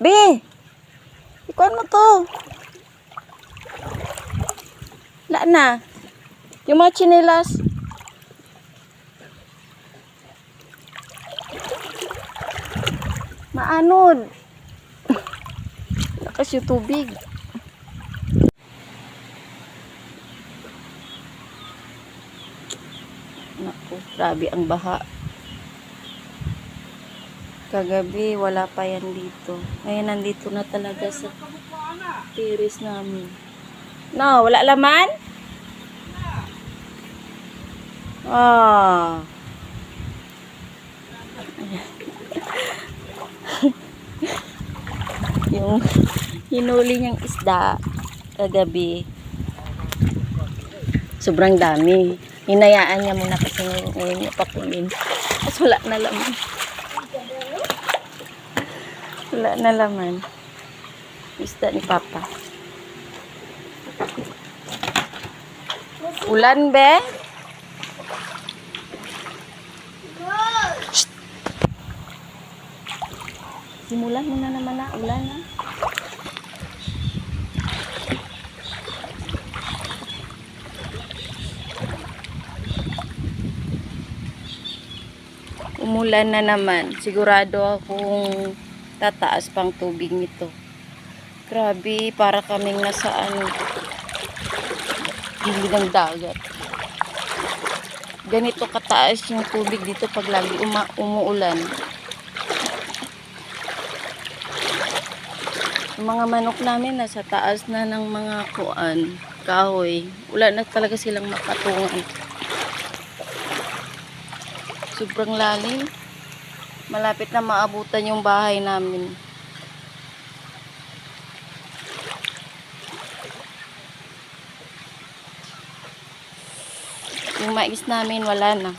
Be! Ikuan mo to. Wala na. Yung mga chinelas. Maanod. Lakas yung tubig. Naku, grabe ang baha. Kagabi, wala pa yan dito. Ngayon, nandito na talaga sa tiris namin. No, wala laman? Ah. yung hinuli niyang isda kagabi. Sobrang dami. Hinayaan niya muna kasi ngayon, niya pakunin. Tapos wala na laman. Wala na laman. Isda ni Papa. Ulan, be? Simulan mo na naman na. Ulan na. Umulan na naman. Sigurado akong tataas pang tubig nito. Grabe, para kaming nasa ano, gilid ng dagat. Ganito kataas yung tubig dito pag lagi uma umuulan. Yung mga manok namin nasa taas na ng mga kuan, kahoy. Wala na talaga silang makatungan. Sobrang lalim. Malapit na maabutan yung bahay namin. Yung mais namin wala na.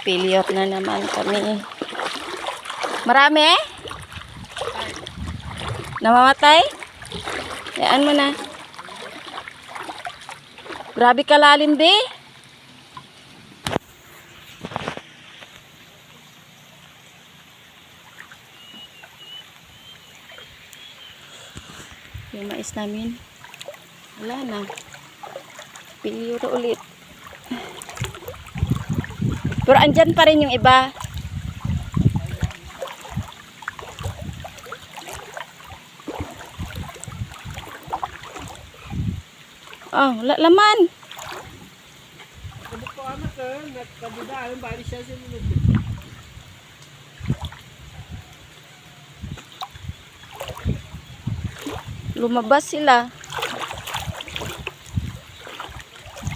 Failure na naman kami. Marami? Namamatay? Yan mo na. Grabe kalalim, be. Yung mais namin. Wala na. Piliro ulit. Pero andyan pa rin yung iba. Oh, wala laman. Kabuk ko amat eh, nagkabudaan, bali. Lumabas sila.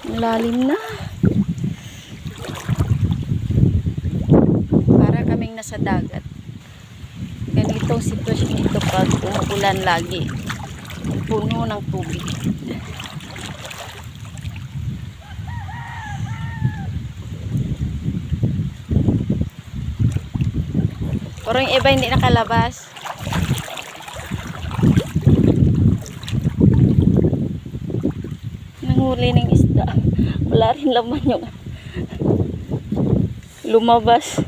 Lalim na. Para kaming nasa dagat. Ganitong sitwasyon ito pag umuulan lagi. Puno ng tubig. Pero iba hindi nakalabas. Nanghuli ng isda. Wala rin laman yung lumabas.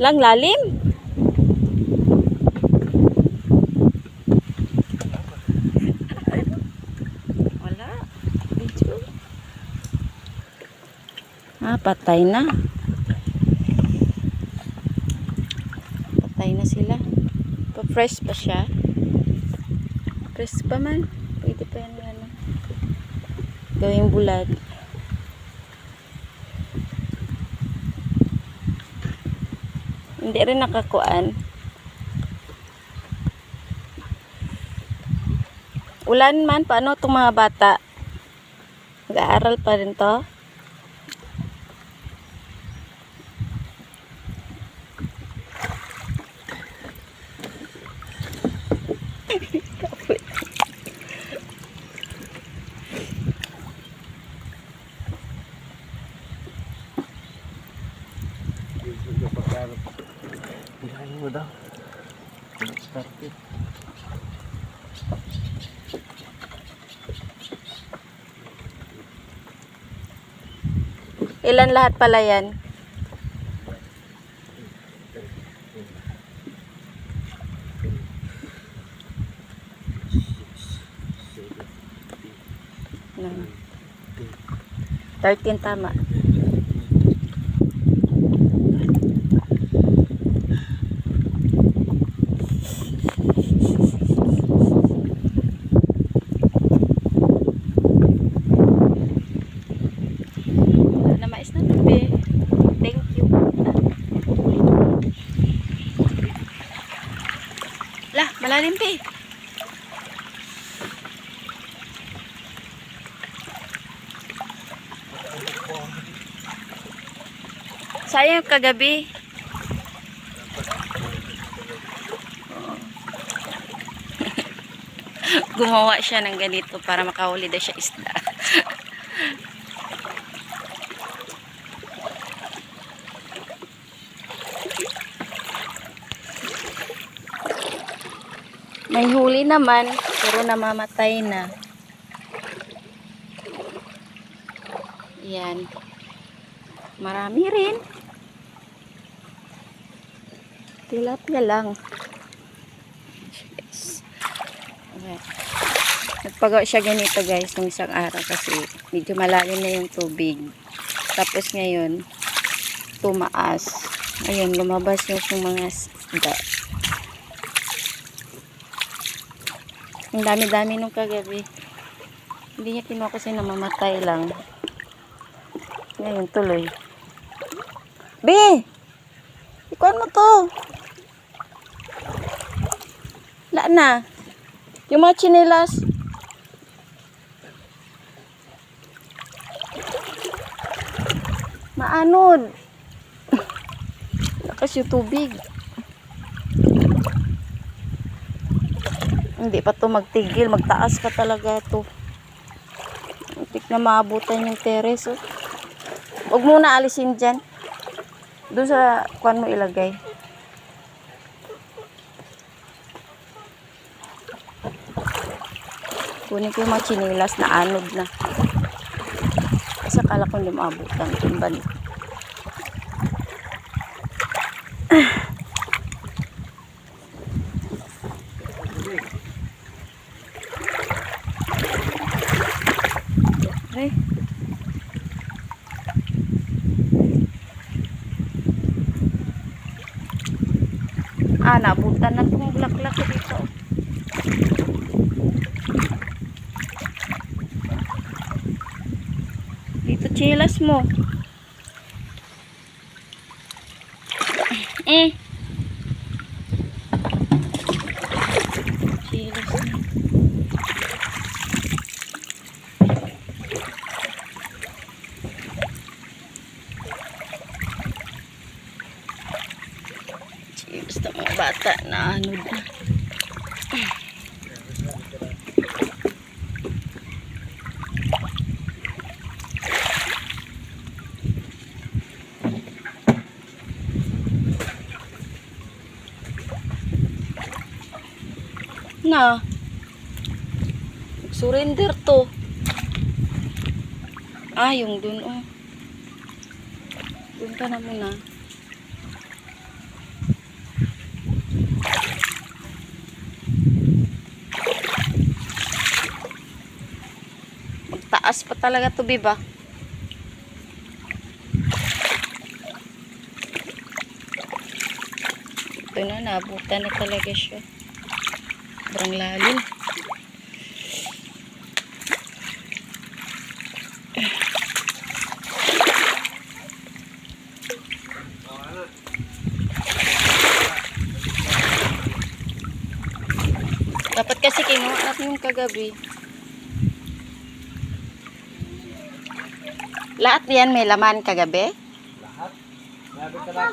Lang lalim. Wala. Medyo. Ah, patay na. Patay na sila. Pa-fresh pa siya. Fresh pa man. Pwede pa yan ano. Gawing bulad. Hindi rin nakakuan. Ulan man, paano itong mga bata? Nag-aaral pa rin to? Daw. It. Ilan lahat pala yan? 13 tama. Wala na mais na tabi. Thank you. Lah, malalim pa eh. Sayang kagabi. Gumawa siya ng ganito para makahuli daw siya isda. May huli naman, pero namamatay na. Yan. Marami rin. Tilapia lang. Yes. Okay. Nagpagawa siya ganito guys nung isang araw kasi medyo malalim na yung tubig. Tapos ngayon, tumaas. Ayun, lumabas yung, yung mga isda. Ang dami-dami nung kagabi. Hindi niya kinuha kasi namamatay lang. Ngayon, tuloy. B! Ikuan mo to. Wala na. Yung mga chinelas. Maanod. Lakas yung tubig. Hindi pa to magtigil. Magtaas pa talaga to. Muntik na maabutan yung teres. Oh. Muna alisin dyan. Doon sa kwan mo ilagay. Kunin ko yung mga chinilas na anod na. Kasi akala ko hindi maabutan. Yung ban- Ay. Ah, nabutan na itong blaklak dito. Chilas mo. Eh. Chilas mo. Basta mga bata na ano na. Na. Surrender to. Ah, yung dun oh. Dun ka na muna. Magtaas pa talaga to, biba. Ito na, nabutan na talaga siya. Sobrang lalim. Dapat kasi kinuha natin yung kagabi. Lahat yan may laman kagabi? Lahat. Lahat ka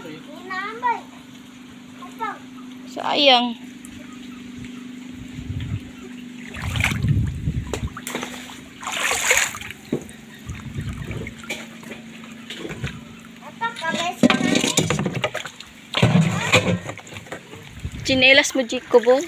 Chinelas mo, Jacobo.